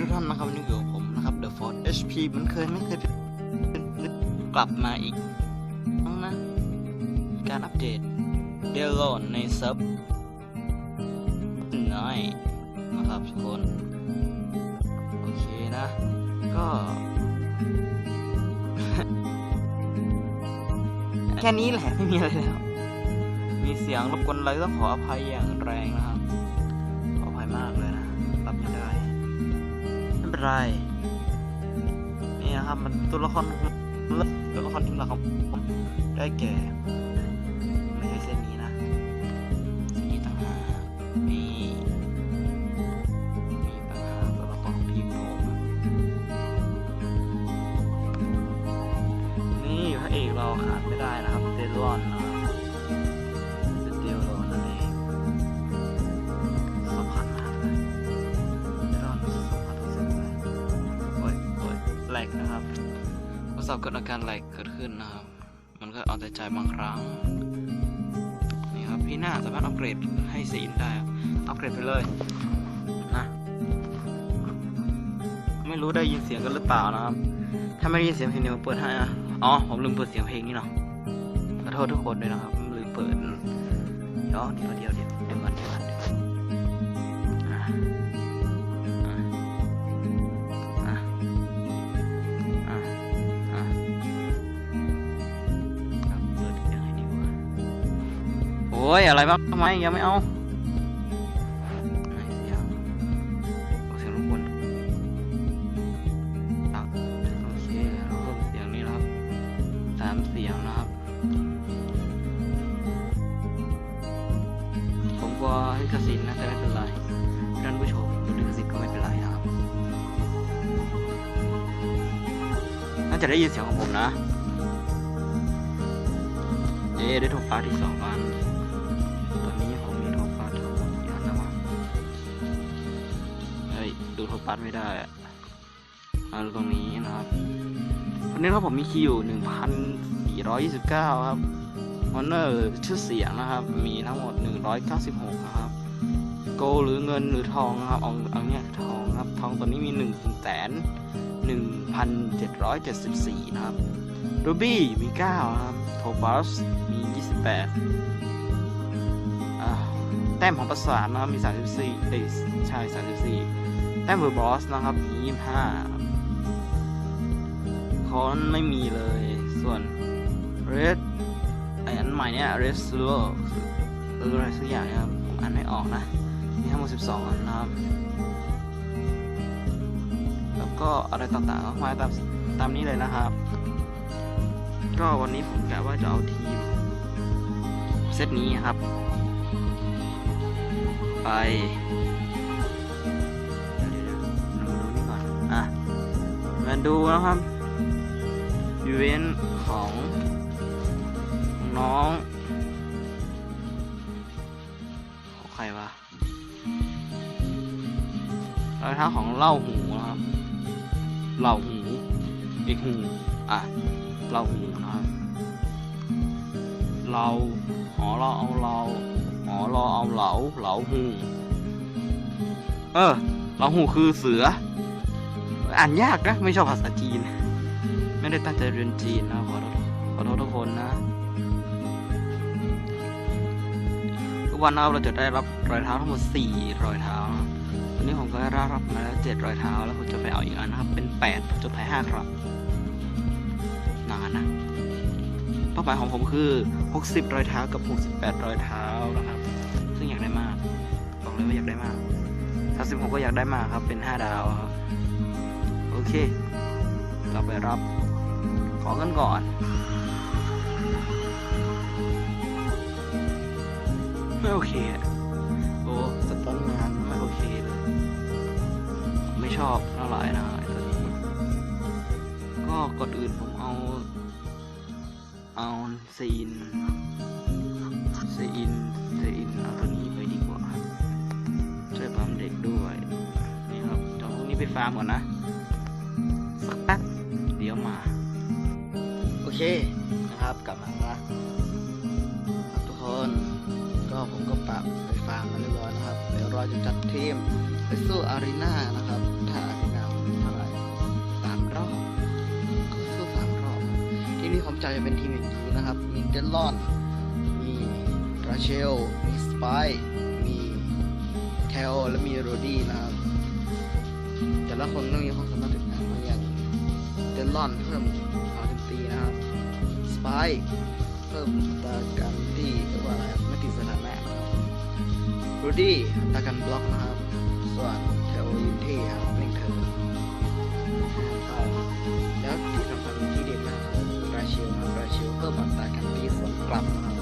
ทุกท่านนะครับวันนี้อยู่กับผมนะครับ The Force HP เหมันเคยไม่เคยกลับมาอีกครั้งนะ การอัปเดตเดลโลนในซับน้อยนะครับทุกคน โอเคนะ ก็ แค่นี้แหละ ไม่มีอะไรแล้ว มีเสียงรบกวนอะไรต้องขออภัยอย่างแรงนะครับ เป็นไร นี่นะครับ มันตัวละครตัวละครทีมหลักของผมได้แก่ กับอาการแหลเกิดขึ้นนะครับ มันก็เอาแต่ใจบางครั้ง นี่ครับพี่หน้าสามารถอัปเกรดให้สีนได้ อัปเกรดไปเลยนะ ไม่รู้ได้ยินเสียงกันหรือเปล่านะครับ ถ้าไม่ได้ยินเสียงเพลงเดี๋ยวเปิดให้นะ อ๋อ ผมลืมเปิดเสียงเพลงนี่เนาะ ขอโทษทุกคนด้วยนะครับ ลืมเปิด เดี๋ยวเดี๋ยวเดี๋ยว อ้ยอะไรบ้างทำไมยังไม่เอาเสียงเอาเสียงรบกวนโอเคเราเพิ่มเสียงนี้นะครับสามเสียงนะครับผมกลัวลิขสิทธิ์นะแต่ไม่เป็นไรท่านผู้ชมลิขสิทธิ์ก็ไม่เป็นไรนะครับ น่าจะได้ยินเสียงของผมนะ เอ๊ได้โทรฟ้าที่สองอัน ดูโทรฟ้าไม่ได้อะมาดูตรงนี้นะครับวันนี้ครับผมมีคิว1,429 ครับวอนเนอร์ชื่อเสียงนะครับ มีทั้งหมด 196 นะครับ โกหรือเงินหรือทองนะครับเอาเอาเนี่ยทองครับ ทองตัวนี้มี1แสน1,774นเจ็ดร้อยเจ็ดสิบสี่นะครับรูบี้มี9นะครับโทบัสมี28อ่าแต้มของประสานนะครับมี34เอ้ยใช่34 แต้มเวอร์บอสนะครับมียี่ห้าคอนไม่มีเลย ส่วนเรดอันใหม่เนี่ยเรดซูโร่หรืออะไรสักอย่างเนี่ยครับผมอ่านไม่ออกนะ มีทั้งหมดสิบสองอันนะครับ แล้วก็อะไรต่างๆก็มาตามตามนี้เลยนะครับ ก็วันนี้ผมกะว่าจะเอาทีม เซตนี้ครับ ไป มาดูนะครับอีเวนต์ของน้องของใครวะรอยเท้าของเล่าหูนะครับเล่าหูอีกหูอะเล่าหูนะครับเราอ๋อเราเอาเราอ๋อเราเอาเหลาเหลาหูเออเราหูคือเสือ อ่านยากนะ ไม่ชอบภาษาจีน ไม่ได้ตั้งใจเรียนจีนนะขอโทษขอโทษทุกคนนะ ทุกวันนะครับเราจะได้รับรอยเท้าทั้งหมดสี่รอยเท้านะวันนี้ผมก็ได้รับมาแล้วเจ็ดรอยเท้า แล้วผมจะไปเอาอีกอันนะครับ เป็นแปดจะไปห้าครับนานนะเป้าหมายของผมคือ 60 รอยเท้ากับ 68 รอยเท้านะครับ ซึ่งอยากได้มาก บอกเลยว่าอยากได้มากถ้าสิบหกก็อยากได้มากครับ เป็นห้าดาวครับ โอเค เราไปรับขอเงินก่อนไม่โอเคอะโอ้สตันงานไม่โอเคเลย ไม่ชอบเท่าไหร่นะตัวนี้ ก็ก่อนอื่นผมเอา เอาซีนซีนซีนเอาตัวนี้ไปดีกว่าช่วยปั๊มเด็กด้วย นี่ครับเดี๋ยวพวกนี้ไปฟาร์มก่อนนะ เคนะครับกลับมาแล้วนะทุกคนก็ผมก็ปรับไปฟาร์มมาเรียบร้อยนะครับเดี๋ยวเราจะจัดทีมไปสู้อารีนานะครับ ถ้าอารีนาเท่าไหร่สามรอบก็สู้สามรอบ ทีนี้ผมจัดจะเป็นทีมอย่างนี้นะครับ มีเดลลอน มีราเชล มีสไปมีเทลและมีโรดี้นะครับ แต่ละคนก็มีความสามารถแตกต่างกันอย่างเดลลอนเพิ่ม ไป เพิ่มอัตราการที่เรียกว่าอะไรครับไม่ติดสถานะรูดี้อัตราการบล็อกนะครับ ส่วนเทลยินที่ครับเล่งเทอแล้วที่สำคัญที่เด็ดมากคือราเชลนะครับราเชลเพิ่มอัตราการตีสวนกลับนะครับ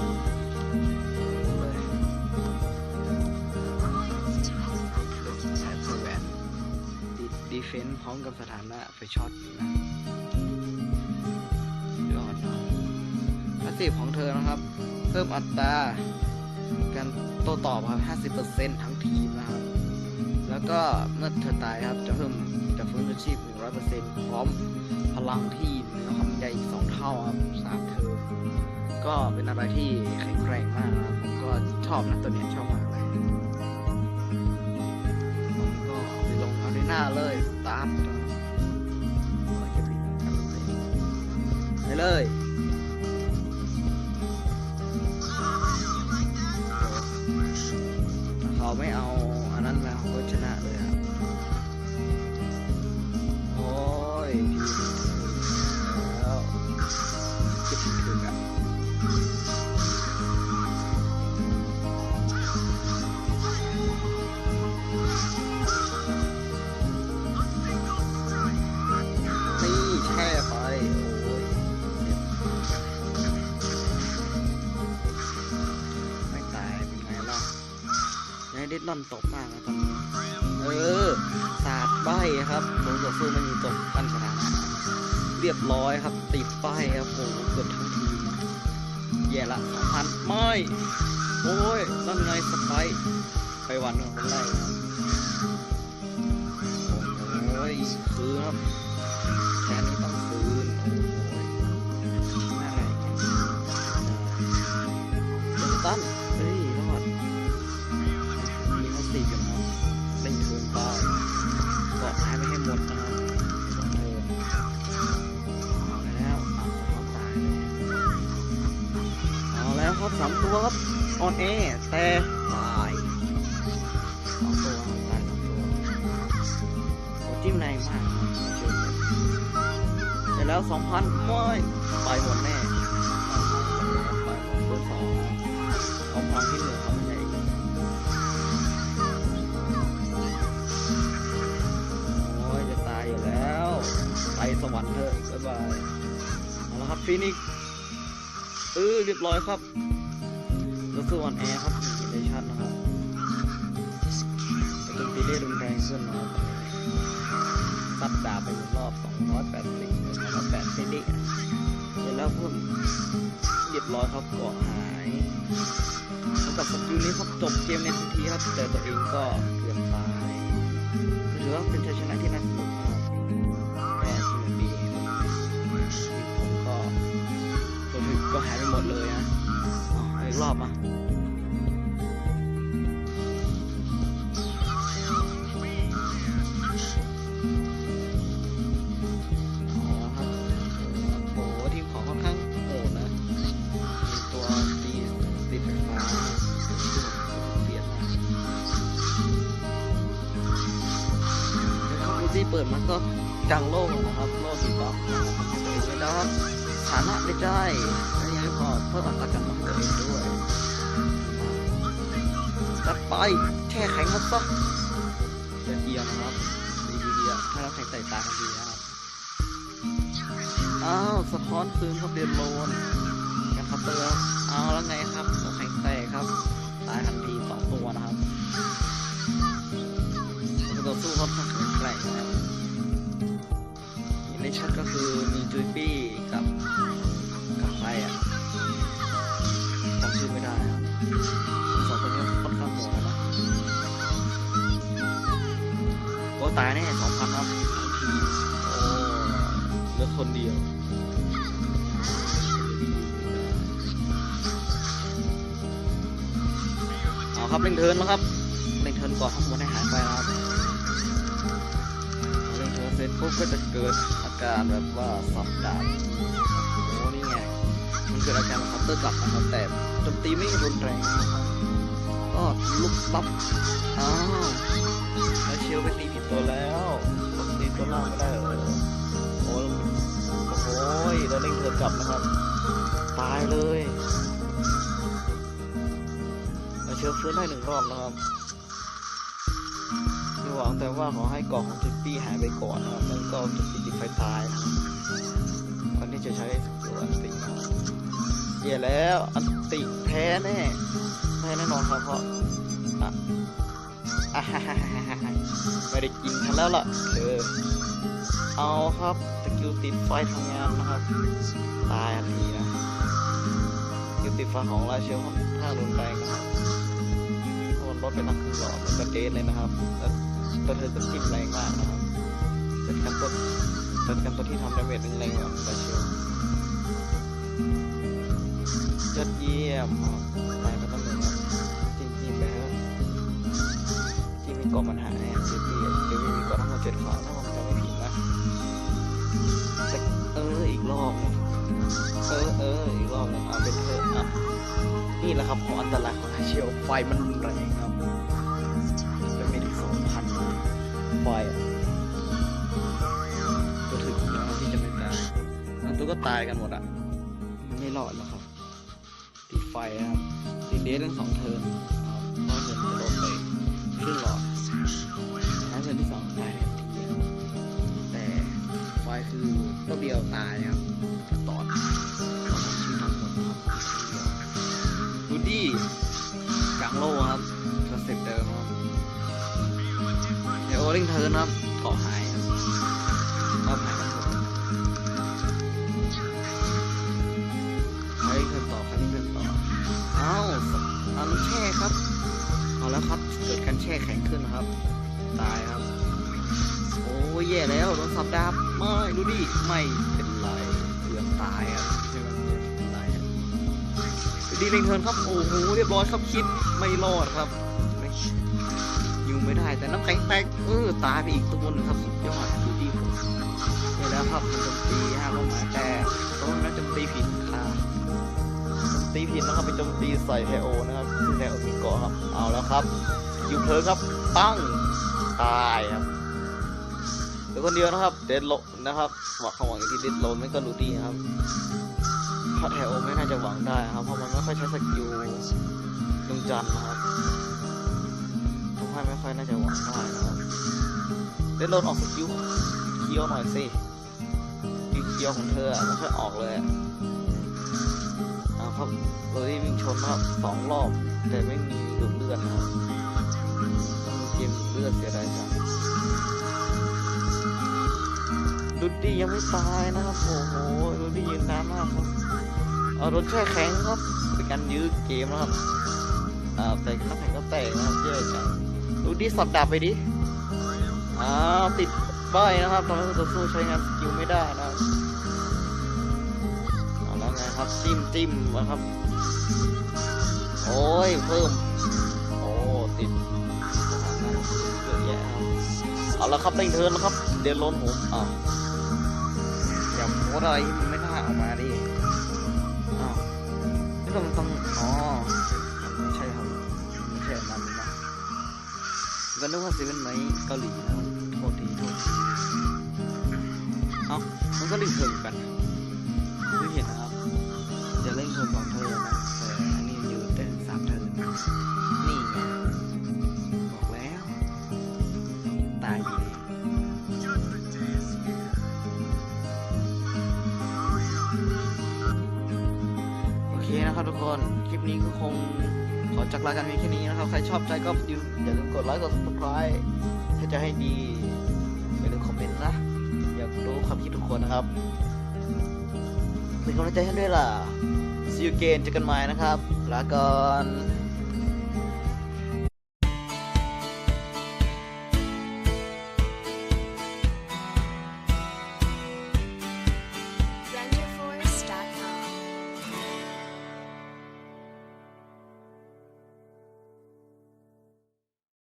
ดีเฟนส์พร้อมกับสถานะไฟช็อตนะ สซีฟของเธอนะครับ เพิ่มอัตราการโต้ตอบครับ 50%ทั้งทีมนะครับ แล้วก็เมื่อเธอตายครับ จะเพิ่มจะฟื้นชีพ 100%พร้อมพลังที่เหนือความใหญ่อีก 2 เท่าครับสามเธอ ก็เป็นอะไรที่แข็งแกร่งมากครับผมก็ชอบนะตัวเนี้ยชอบมากเลยผมก็ไปลงอารีนาเลย สตาร์ทเลยไปเลย นอนตกมากนะตอนนี้เออสาดใบครับลงต่อสู้ไม่มีตกปั้นสถานะเรียบร้อยครับ ติดป้ายครับโอ้เกือบทั้งทีมนะแย่ละสองพันไม่โอ้ยนั่นไงสไปไปวันของคนแรกโอ้ยคือครับแค่นี้ต้องคืนโอ้ยอะไรกันเดนตัน แล้วสองพันไม่ไปหมดแน่ไปหมดเบอร์สองเอาพลังที่เหลือเขาไม่ได้อีกโอ้ยจะตายอยู่แล้ว ไปสวรรค์เถอะบ๊ายบายเอาละครับฟินิกเออเรียบร้อยครับแล้วสู้ออนแอร์ครับมีในชั้นะครับแต่โจมตีได้รุนแรงขึ้นนะครับตัดดาบไปหนึ่งรอบ 280 280ดิเสร็จแล้วเพิ่มเรียบร้อยครับเกาะหายแล้วกับสกิลนี้ครับจบเกมในทันทีครับ แต่ตัวเองก็เกือบตายก็ถือว่าเป็นชัยชนะที่น่าสนุกนะครับก็สนุกดีครับผมก็ตัวถึกก็หายไปหมดเลยนะอ๋ออีกรอบอะ ก็กลางโลกนะครับ โลกสีต่อนะครับไม่ได้ครับฐานะไม่ได้และยังไม่พอเพิ่มอัตราการของตัวเองด้วยจัดไปแช่แข็งมันซะเยี่ยมเยี่ยมนะครับดีดีดีอะถ้าเราแข่งใส่ตากันดีนะครับอ้าวสะท้อนคืนครับเดือนโลนกันคัตเตอร์เอาแล้วไงครับ จุยปี้กับกับใครอะจำชื่อไม่ได้ครับสองคนนี้ค่อนข้างโหดแล้วนะโอ้ตายแน่สองพันครับทั้งทีมโอ้เหลือคนเดียวเครับเร่งเทิร์นแล้วครับเร่งเทิร์นก่อนทั้งหมดให้หายไปนะครับเร่งเทิร์นเสร็จปุ๊บก็จะเกิดอา การแบบว่าสับดาบโอ้นี่ไง มันเกิดอาการคัตเตอร์กลับนะครับแต่โจมตีไม่รุนแรงก็ลุกปั๊บ อ้าวแล้วเชียวไปตีผิดตัวแล้วตีตัวล่างไม่ได้เหรอโอ้โอ้โหเราเร่งเทิร์นกลับนะครับ ตายเลยเราเชื้อฟื้นได้หนึ่งรอบนะครับ หวังแต่ว่าขอให้กล่องของทิปปี้หายไปก่อนนะครับแล้วก็ทิติดไฟตายนะครับก่อนที่จะใช้สกิลอันติครับเย่แล้วอันติแพ้แน่แพ้แน่นอนครับเพราะอะฮ่าฮ่าฮ่าฮ่าไม่ได้กินทันแล้วล่ะเออเอาครับสกิลติดไฟทำงานนะครับ ตายอันนี้นะยุติฟ้าของราเชลค่อนข้ารุนแรงครับราะมันลดไปนักครึ่งหลอดมันก็เดทเลยนะครับแล้ว ตัวเธอก็จิ้มแรงมากนะครับเป็นการตัวเป็นการตัวที่ทำดาเมจแรงแบบราเชลยอดเยี่ยมครับตายไปตั้งหนึ่งครับจริงๆไปเถอะที่มีเกาะมันหายเจพี่เจพี่มีเกาะทั้งหมดเจ็ดขวาถ้าผมจำไม่ผิดนะแต่เอออีกรอบนึงเออเอออีกรอบหนึงเอาเป็นเธอะอะนี่แหละครับของอันตรายของไฮเชลไฟมันรุนแรงครับางตัวก็ตายกันหมดอะไม่รอดหรอกครับ ติดไฟนะครับติดเดสทั้งสองเทิร์นครับเพราะเงินจะลดไปครึ่งหลอดถ้าเทิร์นที่สองตายทันทีครับแต่ไฟคือตัวเดียวตายนะครับตอนเขาทำชื่อทั้งหมดครับดูดี้กลางโลครับสเต็ปเดิมครับเดี๋ยวโอลิงเทิร์นครับเกาะหายครับรอบหาย ครับ เกิดการแช่แข็งขึ้นครับ ตายครับ โอ้ยแย่แล้วโดนสับดาบไม่ดูดิไม่เป็นไรเกือบตายอะใช่ไหมเป็นไรดีเลงเทิร์นครับโอ้โหเรียบร้อยครับคิดไม่รอดครับไม่อยู่ไม่ได้แต่น้ำแข็งแตกเออตายไปอีกตัวหนึงครับสุดยอดดูดิผมเนี่ยแล้วครับมันโจมตีห้าเป้าหมายแต่ โจมตีใส่ไทโอนะครับซึ่งไทโอมีเกาะครับ เอาแล้วครับอยู่เพลิงครับ ปั้ง ตายครับเหลือคนเดียวนะครับ เดดโลนะครับ หวังเขาหวังอย่างที่เดดโลไม่ก็รู้ดีครับเพราะแถวไม่น่าจะหวังได้ครับ เพราะมันไม่ค่อยใช้สกิลดวงจันทร์นะครับทำให้ไม่ค่อยน่าจะหวังได้นะครับเดดโลออกสกิลเคียวหน่อยสิเคียวของเธอไม่ค่อยออกเลย ครับโรดี้วิ่งชนนะครับสองรอบ แต่ไม่มีดูดเลือดนะครับต้องมีเกมดูดเลือดเสียดายจังดูดียังไม่ตายนะครับโอ้โหดูดียืนนานมากครับเอาโดนแช่แข็งครับเป็นการยื้อเกมนะครับอ่าแต่น้ำแข็งก็แตกนะครับเจ๊จังดูดีสับดาบไปดิอ้าติดใบนะครับทำให้ต่อสู้ใช้งานสกิลไม่ได้นะครับ เอาแล้วไงครับจิ้มจิ้มนะครับ โอ้ยเพิ่ม โอ้ติดเยอะแยะครับเอาละครับเร่งเทินแล้วครับ เดินล้นผมอ้าวอย่าโพสอะไรที่มันไม่น่าออกมาดิอ้าวไม่ต้องต้องอ๋อไม่ใช่ครับไม่ใช่อันนั้นนะก็นึกว่าเซเว่นไหมเกาหลีนะโทษทีโทษทีเอ้ามันก็เร่งเทินกัน ขอจักรลากันแค่นี้นะครับ ใครชอบใจก็อย่าลืมกดไลค์กด subscribe ถ้าจะให้ดีอย่าลืมคอมเมนต์นะ อยากรู้ความคิดทุกคนนะครับเป็นกำลังใจให้ด้วยล่ะ see you again เจอกันใหม่นะครับลาก่อน